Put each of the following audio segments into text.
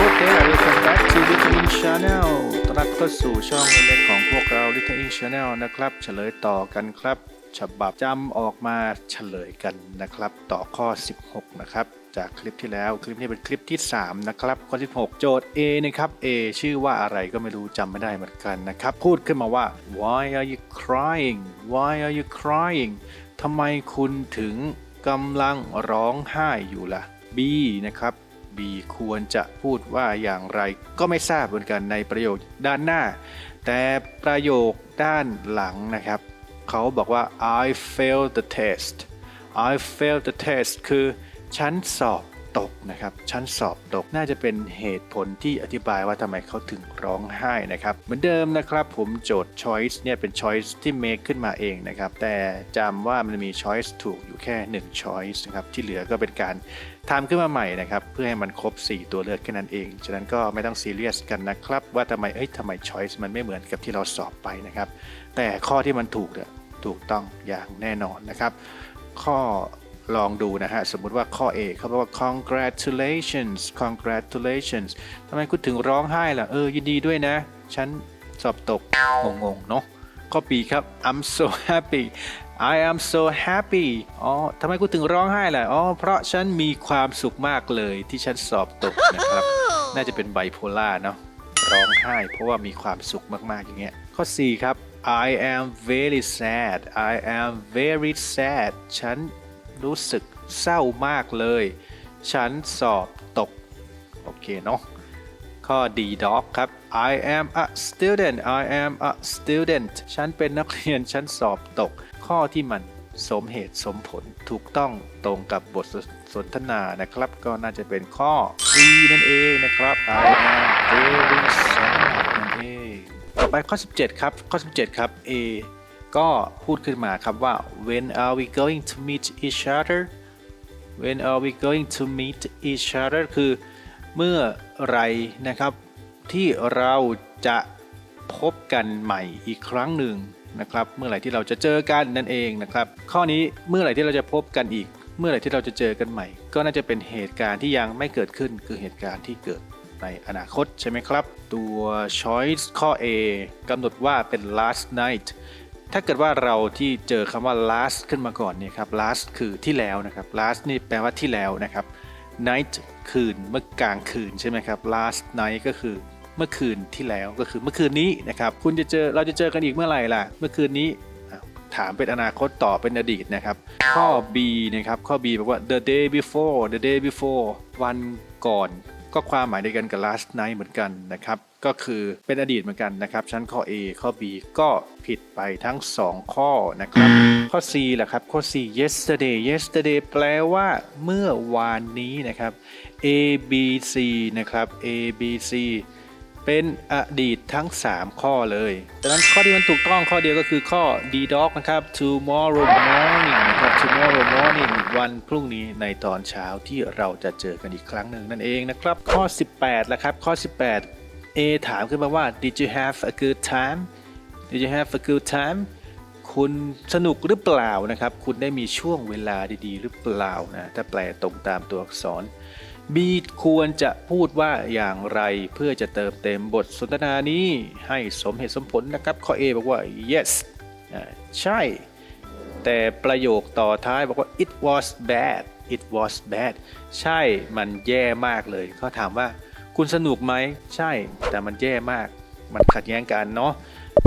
Hello there welcome back to Little Ink Channel ต้อนรับเข้าสู่ช่องเล็กของพวกเรา Little Ink Channel นะครับ เฉลยต่อกันครับ ฉบับจำออกมาเฉลยกันนะครับ ต่อข้อ 16 นะครับ จากคลิปที่แล้ว คลิปนี้เป็นคลิปที่ 3 นะครับ ข้อ 16 โจทย์ A นะครับ A ชื่อว่าอะไรก็ไม่รู้จำไม่ได้เหมือนกันนะครับ พูดขึ้นมาว่า Why are you crying Why are you crying ทำไมคุณถึงกำลังร้องไห้อยู่ล่ะ B นะครับ B ควรจะพูดว่าอย่างไร ก็ไม่ทราบเหมือนกันในประโยคด้านหน้า แต่ประโยคด้านหลังนะครับ เขาบอกว่า I failed the test I failed the test คือ ฉันสอบ ตกนะครับฉันสอบตกน่าจะเป็นเหตุผลที่อธิบายว่าทำไมเขาถึงร้องไห้นะครับ เหมือนเดิมนะครับ ผมโจทย์ choice เนี่ยเป็น choice ที่ make ขึ้นมาเองนะครับ แต่จำว่ามันมี choice ถูกอยู่แค่1 choice นะครับ ที่เหลือก็เป็นการทำขึ้นมาใหม่นะครับ เพื่อให้มันครบ 4 ตัวเลือกแค่นั้นเอง ฉะนั้นก็ไม่ต้องซีเรียสกันนะครับ ว่าทำไมเอ้ยทำไม choice มันไม่เหมือนกับที่เราสอบไปนะครับ แต่ข้อที่มันถูกเนี่ยถูกต้องอย่างแน่นอนนะครับ ข้อ ลองดูนะฮะ สมมุติว่าข้อ A เขาบอกว่า congratulations congratulations ทำไมคุณถึงร้องไห้ล่ะ เออ ยินดีด้วยนะ ฉันสอบตก งงๆ เนาะข้อ B ครับ I'm so happy I am so happy อ๋อ ทำไมคุณถึงร้องไห้ล่ะ อ๋อ เพราะฉันมีความสุขมากเลยที่ฉันสอบตกนะครับ น่าจะเป็นไบโพล่าเนาะ ร้องไห้เพราะว่ามีความสุขมากๆ อย่างเงี้ย ข้อ 4 ครับ I am very sad I am very sad ฉัน รู้สึกเศร้ามากเลย ฉันสอบตก โอเคเนาะข้อ D dog ครับ I am a student I am a student ฉันเป็นนักเรียน ฉันสอบตก ข้อที่มันสมเหตุสมผลถูกต้องตรงกับบทสนทนานะครับ ก็น่าจะเป็นข้อ C นั่นเองนะครับ I am very sad นั่นเอง ต่อไปข้อ 17 ครับ ข้อ 17 ครับ A ก็พูดขึ้นมาครับว่า when are we going to meet each other when are we going to meet each other คือเมื่อไรนะครับ ที่เราจะพบกันใหม่อีกครั้งหนึ่งนะครับ เมื่อไหร่ที่เราจะเจอกันนั่นเองนะครับ ข้อนี้เมื่อไหร่ที่เราจะพบกันอีก เมื่อไหร่ที่เราจะเจอกันใหม่ ก็น่าจะเป็นเหตุการณ์ที่ยังไม่เกิดขึ้น คือเหตุการณ์ที่เกิดในอนาคตใช่ไหมครับ ตัว choice ข้อ A กำหนดว่าเป็น last night ถ้าเกิดว่าเราที่เจอคำว่า last ขึ้นมาก่อนเนี่ยครับ last คือที่แล้วนะครับ last นี่แปลว่าที่แล้วนะครับ night คืนเมื่อกลางคืนใช่ไหมครับ last night ก็คือเมื่อคืนที่แล้วก็คือเมื่อคืนนี้นะครับ คุณจะเจอเราจะเจอกันอีกเมื่อไหร่ล่ะ เมื่อคืนนี้ถามเป็นอนาคตต่อเป็นอดีตนะครับ ข้อ B นะครับ ข้อ B บอกว่า the day before the day before วันก่อน ก็ความหมายเดียวกันกับ last night เหมือนกันนะครับ ก็คือเป็นอดีตเหมือนกันนะครับ ชั้นข้อ A ข้อ B ก็ผิดไปทั้ง 2 ข้อนะครับ ข้อ C แหละครับ ข้อ C yesterday yesterday แปลว่าเมื่อวานนี้นะครับ A B C นะครับ A B C เป็นอดีตทั้ง 3 ข้อเลยดังนั้นข้อที่มันถูกต้องข้อเดียวก็คือข้อ D dog นะครับ tomorrow morning นะครับ tomorrow morning วันพรุ่งนี้ในตอนเช้าที่เราจะเจอกันอีกครั้งหนึ่งนั่นเองนะครับ ข้อ 18แล้วครับ ข้อ 18 A ถามขึ้นมาว่า did you have a good time did you have a good time คุณสนุกหรือเปล่านะครับ คุณได้มีช่วงเวลาดีๆ หรือเปล่านะ ถ้าแปลตรงตามตัวอักษร B ควรจะพูดว่าอย่างไรเพื่อจะเติมเต็มบทสนทนานี้ให้สมเหตุสมผลนะครับ ข้อ A บอกว่า yes ใช่ แต่ประโยคต่อท้ายบอกว่า it was bad it was bad ใช่มันแย่มากเลยเขาถามว่าคุณสนุกไหมใช่ แต่มันแย่มาก มันขัดแย้งกันเนาะ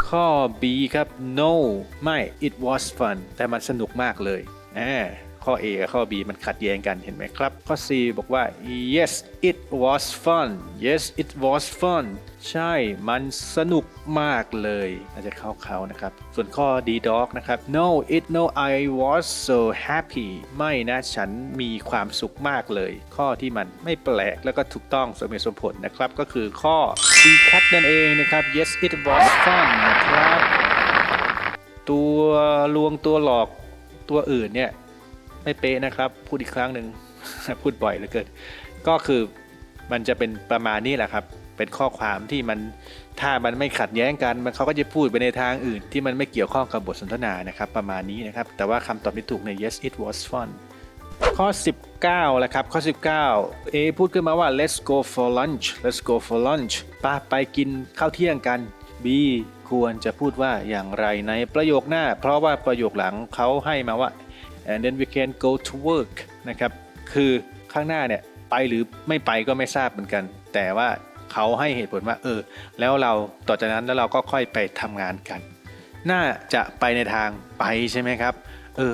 ข้อ B ครับ no ไม่ it was fun แต่มันสนุกมากเลยอ่า ข้อ A กับข้อ B มันขัดแย้งกันเห็นไหมครับ ข้อ C บอกว่า yes it was fun yes it was fun ใช่มันสนุกมากเลยน่าจะเข้าเขานะครับ ส่วนข้อ D dog นะครับ no it no I was so happy ไม่นะฉันมีความสุขมากเลย ข้อที่มันไม่แปลกแล้วก็ถูกต้องสมเหตุสมผลนะครับ ก็คือข้อ C cat นั่นเองนะครับ yes it was fun นะครับ ตัวลวงตัวหลอกตัวอื่นเนี่ย ไม่เป๊ะนะครับ พูดอีกครั้งหนึ่ง พูดบ่อยเหลือเกินก็คือมันจะเป็นประมาณนี้แหละครับ เป็นข้อความที่มันถ้ามันไม่ขัดแย้งกันมันเขาก็จะพูดไปในทางอื่น ที่มันไม่เกี่ยวข้องกับบทสนทนานะครับ ประมาณนี้นะครับ แต่ว่าคำตอบที่ถูกใน yes it was fun ข้อ 19แล้วครับ ข้อ 19 A พูดขึ้นมาว่า let's go for lunch let's go for lunch ปาไปกินข้าวเที่ยงกัน B ควรจะพูดว่าอย่างไรในประโยคหน้า เพราะว่าประโยคหลังเขาให้มาว่า and then we can go to work นะครับคือข้างหน้าเนี่ยไปหรือไม่ไปก็ไม่ทราบเหมือนกัน แต่ว่าเขาให้เหตุผลว่าเออ แล้วเราต่อจากนั้นแล้วเราก็ค่อยไปทำงานกัน น่าจะไปในทางไปใช่ไหมครับ เออ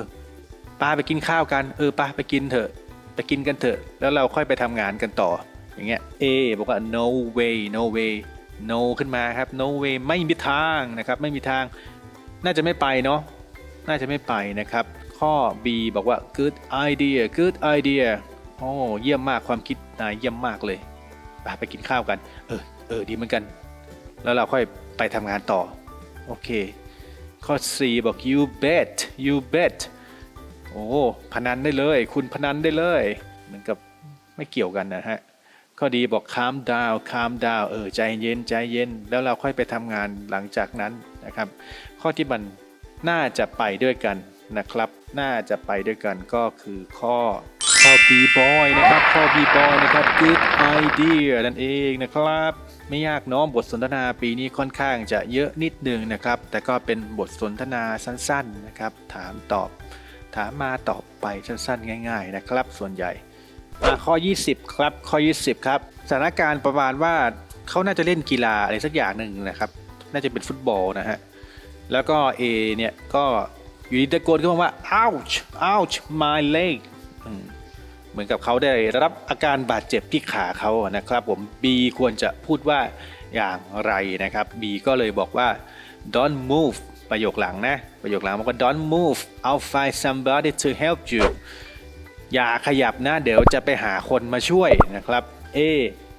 ป้าไปกินข้าวกัน เออป้าไปกินเถอะ ไปกินกันเถอะ แล้วเราค่อยไปทำงานกันต่อ อย่างเงี้ย A บอกว่า no way no way no ขึ้นมาครับ no way ไม่มีทางนะครับ ไม่มีทาง น่าจะไม่ไปเนาะ น่าจะไม่ไปนะครับ ข้อ B บอกว่า good idea good idea โอ้เยี่ยมมากความคิดนายเยี่ยมมากเลยไปไปกินข้าวกัน เออเออดีเหมือนกัน แล้วเราค่อยไปทำงานต่อ โอเค ข้อ C บอก you bet you bet โอ้พนันได้เลย คุณพนันได้เลย เหมือนกับไม่เกี่ยวกันนะฮะ ข้อดีบอก calm down calm down เออใจเย็นใจเย็น แล้วเราค่อยไปทำงานหลังจากนั้นนะครับ ข้อที่มันน่าจะไปด้วยกันนะครับ น่าจะไปด้วยกันก็คือข้อข้อ B boy นะครับ ข้อ B boy นะครับ good idea นั่นเองนะครับ ไม่ยากเน้องบทสนทนาปีนี้ค่อนข้างจะเยอะนิดนึงนะครับ แต่ก็เป็นบทสนทนาสั้นๆนะครับ ถามตอบ ถามมาตอบไปสั้นๆ ง่าย ๆ นะครับ ส่วนใหญ่มาข้อ 20 ครับ ข้อ 20 ครับ สถานการณ์ประมาณว่าเขาน่าจะเล่นกีฬาอะไรสักอย่างหนึ่งนะครับ น่าจะเป็นฟุตบอลนะฮะ แล้วก็ A เนี่ยก็ อยู่ดีตะโกนขึ้นมาว่า ouch ouch my leg เหมือนกับเขาได้รับอาการบาดเจ็บที่ขาเขานะครับ ผม B ควรจะพูดว่าอย่างไรนะครับ B ก็เลยบอกว่า don't move ประโยคหลังนะ ประโยคหลังบอกว่า don't move I'll find somebody to help you อย่าขยับนะ เดี๋ยวจะไปหาคนมาช่วยนะครับ A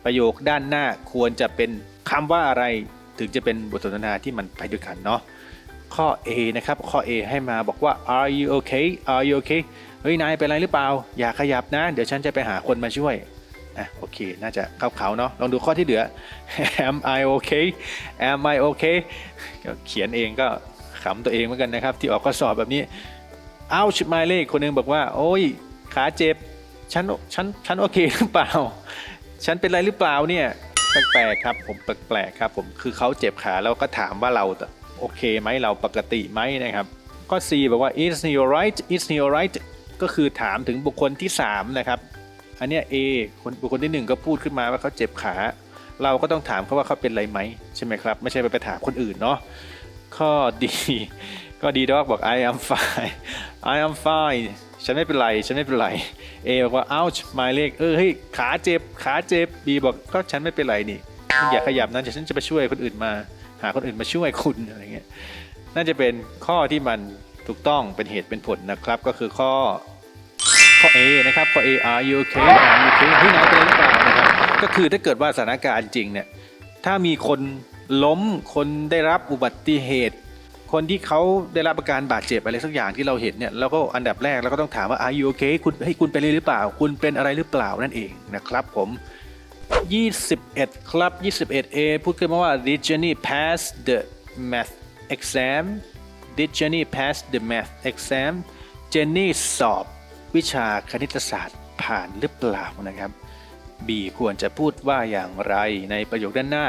ประโยคด้านหน้าควรจะเป็นคำว่าอะไร ถึงจะเป็นบทสนทนาที่มันไปด้วยกันเนาะ ข้อ A นะครับ ข้อ A ให้มาบอกว่า are you okay are you okay เฮ้ย นายเป็นไรหรือเปล่า อย่าขยับนะ เดี๋ยวฉันจะไปหาคนมาช่วยอะโอเค น่าจะเข้าเขาเนาะลองดูข้อที่เหลือ am I okay am I okay ก็เขียนเองก็ขำตัวเองเหมือนกันนะครับ ที่ออกข้อสอบแบบนี้เอาชิมาเลขคนหนึงบอกว่า โอ้ย ขาเจ็บ ฉัน ฉัน ฉันโอเคหรือเปล่า ฉันเป็นไรหรือเปล่าเนี่ย แปลกๆครับ ผมแปลกๆครับ ผม คือเขาเจ็บขาแล้วก็ถามว่าเรา โอเคไหมเราปกติไหมนะครับข้อ C บอกว่า is he alright is he alright ก็คือถามถึงบุคคลที่ 3 นะครับ อันเนี้ย A คนบุคคลที่ 1 ก็พูดขึ้นมาว่าเขาเจ็บขา เราก็ต้องถามเขาว่าเขาเป็นอะไรไหมใช่ไหมครับ ไม่ใช่ไปไปถามคนอื่นเนาะข้อดีก็ดีด็อกบอก I am fine I am fine ฉันไม่เป็นไร ฉันไม่เป็นไร A บอกว่า ouch หมายเลขเออเฮ้ยขาเจ็บ ขาเจ็บ B บอกก็ฉันไม่เป็นไรนี่ อย่าขยับนะเดี๋ยวฉันจะไปช่วยคนอื่นมา หาคนอื่นมาช่วยคุณอะไรเงี้ยน่าจะเป็นข้อที่มันถูกต้องเป็นเหตุเป็นผลนะครับ ก็คือข้อข้อ A นะครับข้อ A are you okay are you okay ที่นายเป็นไรหรือเปล่านะครับก็คือถ้าเกิดว่าสถานการณ์จริงเนี่ยถ้ามีคนล้มคนได้รับอุบัติเหตุ คนที่เขาได้รับอาการบาดเจ็บอะไรสักอย่างที่เราเห็นเนี่ยแล้วก็อันดับแรกเราก็ต้องถามว่า are you okay คุณให้คุณเป็นไรหรือเปล่า คุณเป็นอะไรหรือเปล่านั่นเองนะครับผม 21 ครับ 21A พูดขึ้นมาว่า Did Jenny pass the math exam Did Jenny pass the math exam Jenny สอบวิชาคณิตศาสตร์ผ่านหรือเปล่านะครับ B ควรจะพูดว่าอย่างไรในประโยคด้านหน้า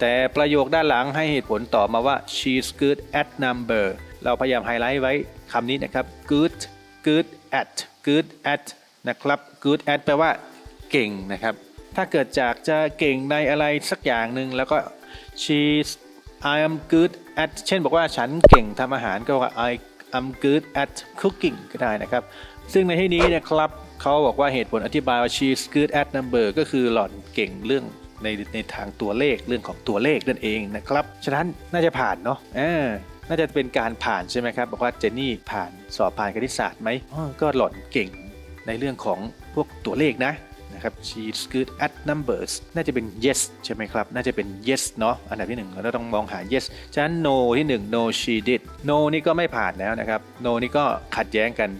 แต่ประโยคด้านหลังให้เหตุผลต่อมาว่า she's good at number เราพยายามไฮไลท์ไว้คำนี้นะครับ good good at good at นะครับ good at แปลว่าเก่งนะครับ ถ้าเกิดจากจะเก่งในอะไรสักอย่างหนึ่งแล้วก็ she's I am good at เช่นบอกว่าฉันเก่งทำอาหารก็ว่า I am good at cooking ก็ได้นะครับ ซึ่งในที่นี้นะครับเขาบอกว่าเหตุผลอธิบายว่า she's good at number ก็คือหล่อนเก่งเรื่องในในทางตัวเลขเรื่องของตัวเลขนั่นเองนะครับ ฉะนั้นน่าจะผ่านเนาะเออน่าจะเป็นการผ่านใช่ไหมครับ บอกว่าเจนนี่ผ่านสอบผ่านคณิตศาสตร์ไหมก็หล่อนเก่งในเรื่องของพวกตัวเลขนะ นะครับ she's good at numbers น่าจะเป็น yes ใช่ไหมครับ น่าจะเป็น yes เนาะอันดับที่หนึ่งเราต้องมองหา yes ฉะนั้น no ที่หนึ่ง no she did no นี่ก็ไม่ผ่านแล้วนะครับ no นี่ก็ขัดแย้งกัน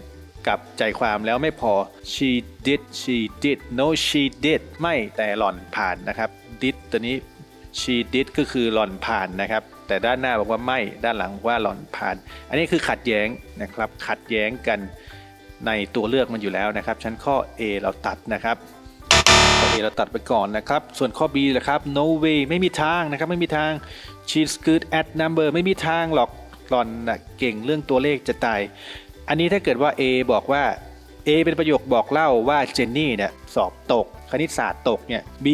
กับใจความแล้วไม่พอ she did she did no she did ไม่แต่หล่อนผ่านนะครับ did ตัวนี้ she did ก็คือหล่อนผ่านนะครับ แต่ด้านหน้าบอกว่าไม่ ด้านหลังว่าหล่อนผ่าน อันนี้คือขัดแย้งนะครับ ขัดแย้งกันในตัวเลือกมันอยู่แล้วนะครับฉะนันข้อ A เราตัดนะครับ ข้อ A เราตัดไปก่อนนะครับ ส่วนข้อ B ล่ะครับ no way ไม่มีทางนะครับ ไม่มีทาง she's good at number ไม่มีทางหรอกหล่อนนะเก่งเรื่องตัวเลขจะตาย อันนี้ถ้าเกิดว่า A บอกว่า A เป็นประโยคบอกเล่าว่าเจนนี่เนี่ยสอบตก คณิตศาสตร์ตกเนี่ย B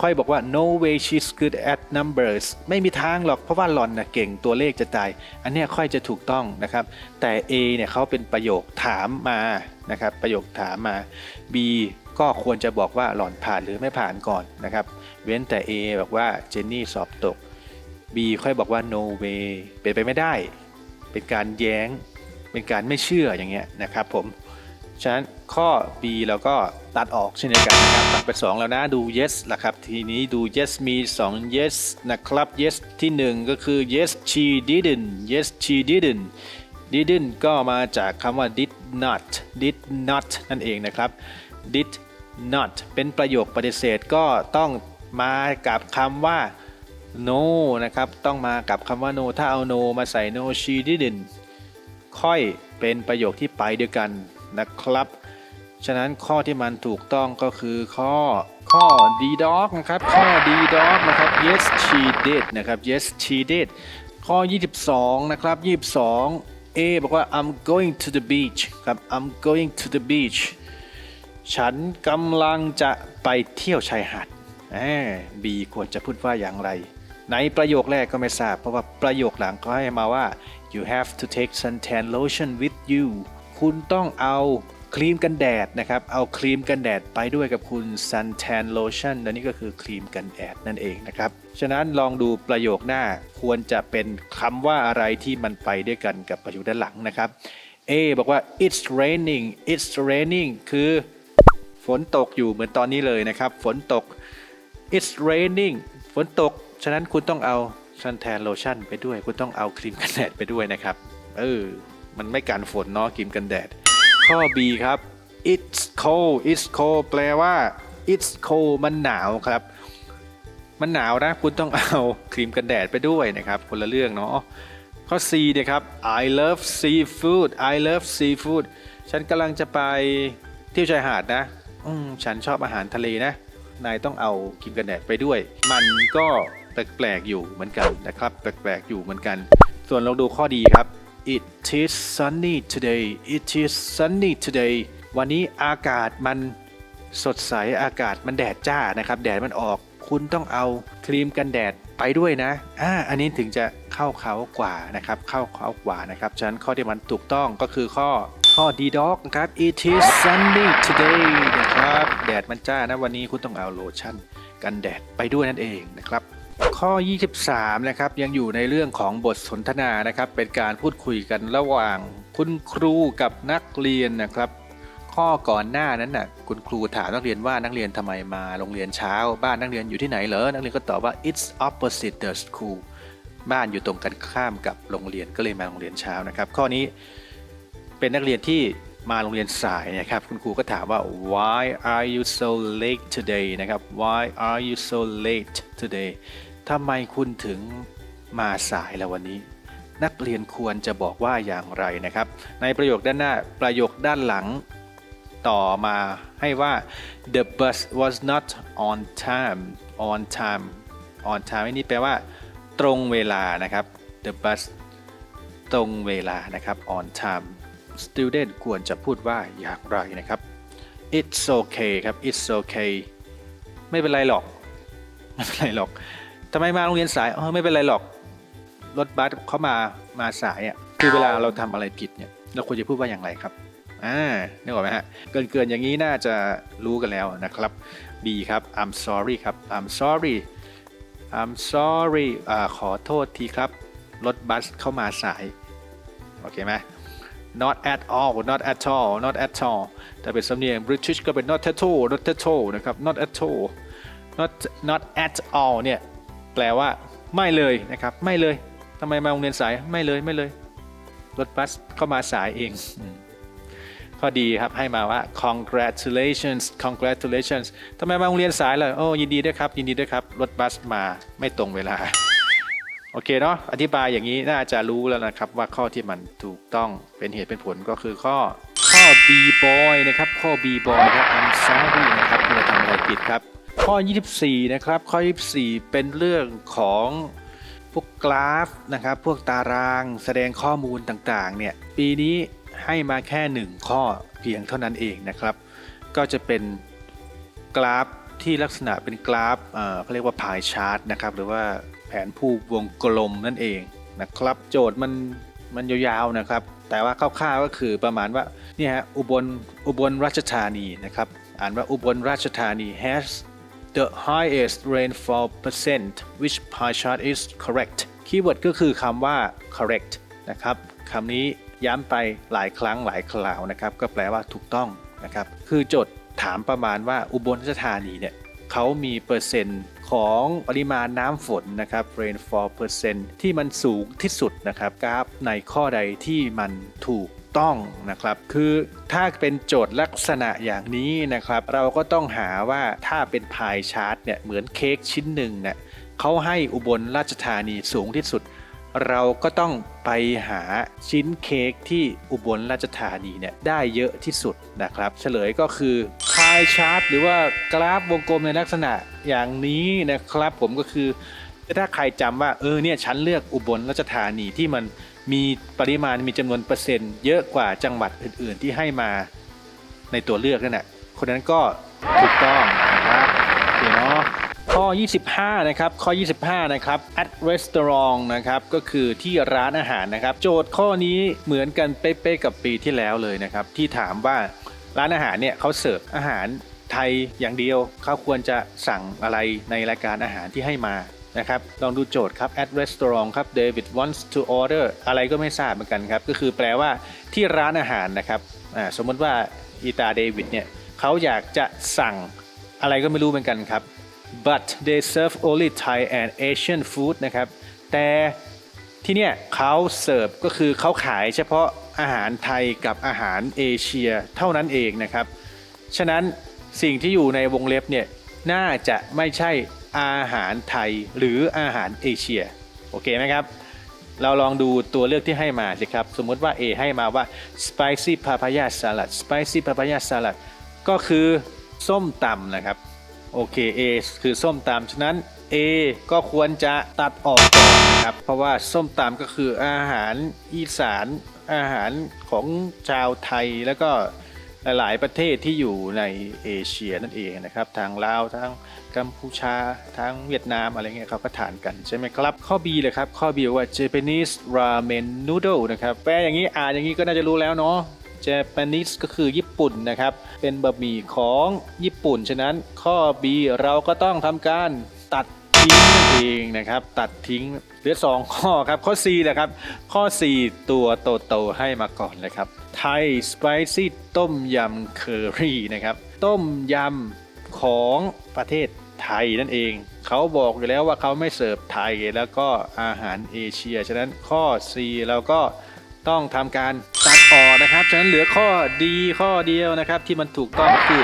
ค่อยบอกว่า no way she's good at numbers ไม่มีทางหรอกเพราะว่าหลอนนะเก่งตัวเลขจะตาย อันนี้ค่อยจะถูกต้องนะครับ แต่ A เนี่ยเขาเป็นประโยคถามมานะครับประโยคถามมา B ก็ควรจะบอกว่าหล่อนผ่านหรือไม่ผ่านก่อนนะครับ เว้นแต่ A บอกว่าเจนนี่สอบตก B ค่อยบอกว่า no way เป็นไปไม่ได้ เป็นการแย้ง เป็นการไม่เชื่ออย่างเงี้ยนะครับผม ฉะนั้นข้อ B เราก็ตัดออกเช่นเดียวกันนะครับ ตัดไป2แล้วนะ ดู yes ละครับ ทีนี้ดู yes มี 2 yes นะครับ yes ที่ 1 ก็คือ yes she didn't yes she didn't didn't ก็มาจากคำว่า did not did not นั่นเองนะครับ did not เป็นประโยคปฏิเสธก็ต้องมากับคำว่า no นะครับ ต้องมากับคำว่า no ถ้าเอา no มาใส่ no she didn't ค่อยเป็นประโยคที่ไปด้วยกันนะครับ ฉะนั้นข้อที่มันถูกต้องก็คือข้อข้อ D dog นะครับ ข้อ D dog นะครับ yes she did นะครับ yes she did ข้อ 22 นะครับ 22 A บอกว่า I'm going to the beach ครับ I'm going to the beach ฉันกำลังจะไปเที่ยวชายหาดแหม B ควรจะพูดว่าอย่างไร ในประโยคแรกก็ไม่ทราบ เพราะว่าประโยคหลังเขาให้มาว่า you have to take suntan lotion with you คุณต้องเอาครีมกันแดดนะครับ เอาครีมกันแดดไปด้วยกับคุณ suntan lotion และนี่ก็คือครีมกันแดดนั่นเองนะครับ ฉะนั้นลองดูประโยคหน้าควรจะเป็นคำว่าอะไรที่มันไปด้วยกันกับประโยคด้านหลังนะครับ A บอกว่า it's raining it's raining คือ นตกอยู่เหมือนตอนนี้เลยนะครับ ฝนตก it's raining ฝนตก ฉะนั้นคุณต้องเอา suntan lotion ไปด้วย คุณต้องเอาครีมกันแดดไปด้วยนะครับ เออ มันไม่กันฝนเนาะครีมกันแดด ข้อ B ครับ it's cold it's cold แปลว่า it's cold มันหนาวครับ มันหนาวนะ คุณต้องเอาครีมกันแดดไปด้วยนะครับ คนละเรื่องเนาะ ข้อ C เนี่ยครับ I love seafood I love seafood ฉันกำลังจะไปเที่ยวชายหาดนะ อืมฉันชอบอาหารทะเลนะ นายต้องเอาครีมกันแดดไปด้วย มันก็แปลกๆอยู่เหมือนกันนะครับ แปลกๆอยู่เหมือนกัน ส่วนเราดูข้อดีครับ It is sunny today It is sunny today วันนี้อากาศมันสดใสอากาศมันแดดจ้านะครับ แดดมันออก คุณต้องเอาครีมกันแดดไปด้วยนะอ่าอันนี้ถึงจะเข้าเขากว่านะครับ เข้าเขากว่านะครับฉะนั้นข้อที่มันถูกต้องก็คือข้อข้อ D dog นะครับ It is sunny today นะ แดดมันจ้านะวันนี้คุณต้องเอาโลชั่น กันแดดไปด้วยนั่นเองนะครับข้อ 23 นะครับยังอยู่ในเรื่องของบทสนทนานะครับ เป็นการพูดคุยกันระหว่างคุณครูกับนักเรียนนะครับ ข้อก่อนหน้านั้นน่ะคุณครูถามนักเรียนว่านักเรียนทำไมมาโรงเรียนเช้า บ้านนักเรียนอยู่ที่ไหนเหรอนักเรียนก็ตอบว่า it's opposite the school บ้านอยู่ตรงกันข้ามกับโรงเรียนก็เลยมาโรงเรียนเช้านะครับ ข้อนี้เป็นนักเรียนที่ มาโรงเรียนสายนะครับคุณครูก็ถามว่า why are you so late today นะครับ why are you so late today ทำไมคุณถึงมาสายแล้ววันนี้ นักเรียนควรจะบอกว่าอย่างไรนะครับ ในประโยคด้านหน้าประโยคด้านหลังต่อมาให้ว่า the bus was not on time on time on time อันนี้แปลว่า ตรงเวลานะครับ the bus ตรงเวลานะครับ on time student ควรจะพูดว่าอย่างไรนะครับ it's okay ครับ it's okay ไม่เป็นไรหรอก ไม่เป็นไรหรอกทำไมมาโรงเรียนสายเออไม่เป็นไรหรอก รถบัสเขามามาสายอะคือเวลาเราทำอะไรผิดเนี่ย เราควรจะพูดว่าอย่างไรครับอ่านึกออกไหมฮะ เกินเกินอย่างนี้น่าจะรู้กันแล้วนะครับ B ครับ I'm sorry ครับ I'm sorry I'm sorry อ่าขอโทษทีครับ รถบัสเข้ามาสาย โอเคไหม not at all not at all not at all แต่เป็นสำเนียง British ก็เป็น not at all not at all นะครับ not at all not not at all เนี่ยแปลว่าไม่เลยนะครับ ไม่เลยทำไมมาโรงเรียนสายไม่เลยไม่เลย รถบัสเข้ามาสายเองข้อดีครับให้มาว่า congratulations congratulations ทำไมมาโรงเรียนสายเลยโอ้ยินดีด้วยครับ ยินดีด้วยครับ รถบัสมาไม่ตรงเวลา โอเคเนาะอธิบายอย่างนี้น่าจะรู้แล้วนะครับว่าข้อที่มันถูกต้องเป็นเหตุเป็นผลก็คือข้อข้อ B boy นะครับข้อ B boy ครับ I'm sorry นะครับเราทำอะไรผิดครับ ข้อ 24 นะครับ ข้อ 24 เป็นเรื่องของพวกกราฟนะครับ พวกตารางแสดงข้อมูลต่างๆ เนี่ย ปีนี้ให้มาแค่ 1 ข้อเพียงเท่านั้นเองนะครับ ก็จะเป็นกราฟที่ลักษณะเป็นกราฟเขาเรียกว่าพายชาร์ตนะครับ หรือว่า แผนภูวงกลมนั่นเองนะครับ โจทย์มันมันยาวๆนะครับ แต่ว่าคร่าวๆก็คือประมาณว่าเนี่ยฮะอุบลอุบลราชธานีนะครับ อ่านว่าอุบลราชธานี has the highest rainfall percent which pie chart is correct คีย์เวิร์ดก็คือคำว่า correct นะครับคำนี้ย้ำไปหลายครั้งหลายคราวนะครับ ก็แปลว่าถูกต้องนะครับ คือโจทย์ถามประมาณว่าอุบลราชธานีเนี่ย เขามีเปอร์เซ็นต์ของปริมาณน้ำฝนนะครับ rainfall percent ที่มันสูงที่สุดนะครับกราฟในข้อใดที่มันถูกต้องนะครับ คือถ้าเป็นโจทย์ลักษณะอย่างนี้นะครับ เราก็ต้องหาว่าถ้าเป็นพายชาร์ตเนี่ยเหมือนเค้กชิ้นหนึ่งเนี่ยเขาให้อุบลราชธานีสูงที่สุด เราก็ต้องไปหาชิ้นเค้กที่อุบลราชธานีเนี่ยได้เยอะที่สุดนะครับ เฉลยก็คือ พายชาร์ตหรือว่ากราฟวงกลมในลักษณะอย่างนี้นะครับผมก็คือ ถ้าใครจำว่าเออเนี่ยฉันเลือกอุบลราชธานีที่มันมีปริมาณมีจำนวนเปอร์เซ็นต์ เยอะกว่าจังหวัดอื่น ๆ ที่ให้มาในตัวเลือกนั่นแหละคนนั้นก็ถูกต้องนะครับโอเคเนาะข้อ 25 นะครับ ข้อ 25 นะครับ at restaurant นะครับ ก็คือที่ร้านอาหารนะครับ โจทย์ข้อนี้เหมือนกันเป๊ะๆกับปีที่แล้วเลยนะครับ ที่ถามว่า ร้านอาหารเนี่ยเขาเสิร์ฟอาหารไทยอย่างเดียวเขาควรจะสั่งอะไรในรายการอาหารที่ให้มานะครับ ลองดูโจทย์ครับ at restaurant ครับ David wants to order อะไรก็ไม่ทราบเหมือนกันครับ ก็คือแปลว่าที่ร้านอาหารนะครับสมมติว่าอีตาเดวิดเนี่ยเขาอยากจะสั่งอะไรก็ไม่รู้เหมือนกันครับ but they serve only Thai and Asian food นะครับ แต่ที่เนี่ยเขาเสิร์ฟก็คือเขาขายเฉพาะ อาหารไทยกับอาหารเอเชียเท่านั้นเองนะครับ ฉะนั้นสิ่งที่อยู่ในวงเล็บเนี่ยน่าจะไม่ใช่อาหารไทยหรืออาหารเอเชียโอเคไหมครับ เราลองดูตัวเลือกที่ให้มาสิครับ สมมติว่า A ให้มาว่า spicy papaya salad spicy papaya salad ก็คือส้มตำนะครับ โอเค A คือส้มตำฉะนั้น A ก็ควรจะตัดออกก่อนนะครับ เพราะว่าส้มตำก็คืออาหารอีสานอาหารของชาวไทยแล้วก็หลาย ๆ ประเทศที่อยู่ในเอเชียนั่นเองนะครับ ทางลาวทางกัมพูชาทางเวียดนามอะไรเงี้ยเขาก็ทานกันใช่ไหมครับ ข้อ B เลยครับ ข้อ B ว่า Japanese ramen noodle นะครับแปลอย่างนี้อ่านอย่างนี้ก็น่าจะรู้แล้วเนาะ Japanese ก็คือญี่ปุ่นนะครับ เป็นบะหมี่ของญี่ปุ่น ฉะนั้นข้อ B เราก็ต้องทำการตัด ทิ้งนั่นเองนะครับ ตัดทิ้งเหลือ 2 ข้อครับ ข้อ C นะครับ ข้อ 4 ตัวโตๆให้มาก่อนเลยครับ ไทยสไปซี่ต้มยำเคอรี่นะครับ ต้มยำของประเทศไทยนั่นเอง เขาบอกอยู่แล้วว่าเขาไม่เสิร์ฟไทยแล้วก็อาหารเอเชีย ฉะนั้นข้อ C เราก็ต้องทำการตัดออกนะครับ ฉะนั้นเหลือข้อดีข้อเดียวนะครับ ที่มันถูกต้องคือ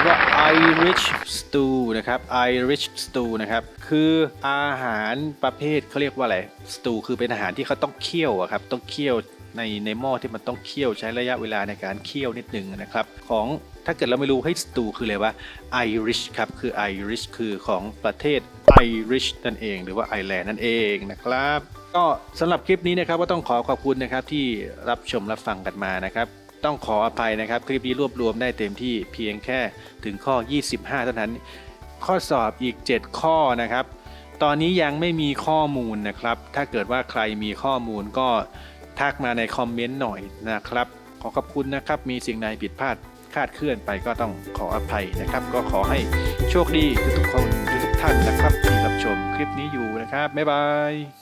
อ่านว่า Irish stew นะครับ Irish stew นะครับ คืออาหารประเภทเขาเรียกว่าอะไร stew คือเป็นอาหารที่เขาต้องเคี่ยวอะครับ ต้องเคี่ยวในในหม้อที่มันต้องเคี่ยวใช้ระยะเวลาในการเคี่ยวนิดหนึ่งนะครับ ของถ้าเกิดเราไม่รู้ให้ stew คืออะไรว่า Irish ครับ คือ Irish คือของประเทศ Irish นั่นเอง หรือว่าไอร์แลนด์นั่นเองนะครับ ก็สำหรับคลิปนี้นะครับก็ต้องขอขอบคุณนะครับที่รับชมรับฟังกันมานะครับ ต้องขออภัยนะครับ คลิปนี้รวบรวมได้เต็มที่เพียงแค่ถึงข้อ 25 เท่านั้น ข้อสอบอีก 7 ข้อนะครับ ตอนนี้ยังไม่มีข้อมูลนะครับ ถ้าเกิดว่าใครมีข้อมูลก็ทักมาในคอมเมนต์หน่อยนะครับ ขอขอบคุณนะครับ มีสิ่งใดผิดพลาดคาดเคลื่อนไปก็ต้องขออภัยนะครับ ก็ขอให้โชคดีทุกๆคนทุกท่านนะครับที่รับชมคลิปนี้อยู่นะครับ บ๊ายบาย